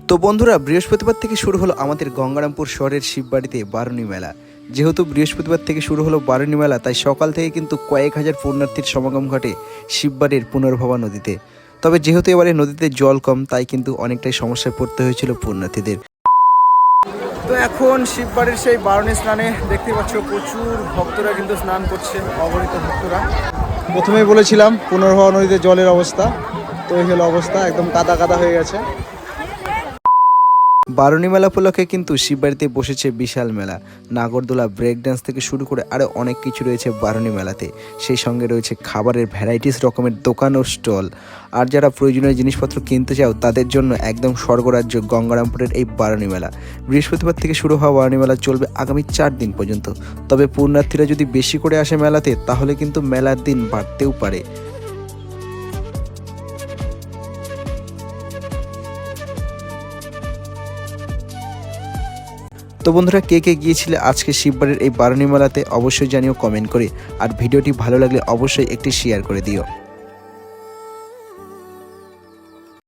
তো বন্ধুরা, বৃহস্পতিবার থেকে শুরু হলো আমাদের গঙ্গারামপুর শহরের শিববাড়িতে বারুণী মেলা। যেহেতু বৃহস্পতিবার থেকে শুরু হলো বারুণী মেলা, তাই সকাল থেকে কিন্তু কয়েক হাজার পুণ্যার্থীর সমাগম ঘটে শিববাড়ির পুনর্ভবা নদীতে। তবে যেহেতু এবারে নদীতে জল কম, তাই কিন্তু অনেকটাই সমস্যায় পড়তে হয়েছিল পুণ্যার্থীদের। তো এখন শিববাড়ির সেই বারুণী স্নানে দেখতে পাচ্ছ প্রচুর ভক্তরা কিন্তু স্নান করছে, অগণিত ভক্তরা। প্রথমেই বলেছিলাম, পুনর্ভবা নদীতে জলের অবস্থা, তো এই হলো অবস্থা, একদম কাদা কাদা হয়ে গেছে। বারুণী মেলা উপলক্ষে কিন্তু শিববাড়িতে বসেছে বিশাল মেলা। নাগরদোলা ব্রেক ডান্স থেকে শুরু করে আরও অনেক কিছু রয়েছে বারুণী মেলাতে সেই সঙ্গে রয়েছে খাবারের ভ্যারাইটিস রকমের দোকান ও স্টল। আর যারা প্রয়োজনীয় জিনিসপত্র কিনতে চাও, তাদের জন্য একদম স্বর্গরাজ্য গঙ্গারামপুরের এই বারুণী মেলা বৃহস্পতিবার থেকে শুরু হওয়া বারুণী মেলা চলবে আগামী চার দিন পর্যন্ত। তবে পুণ্যার্থীরা যদি বেশি করে আসে মেলাতে, তাহলে কিন্তু মেলার দিন বাড়তেও পারে। তো বন্ধুরা, কে কে গিয়েছিলে আজকে শিববারের এই বারণী মেলাতে অবশ্যই জানিও কমেন্ট করে। আর ভিডিওটি ভালো লাগলে অবশ্যই একটি শেয়ার করে দিও।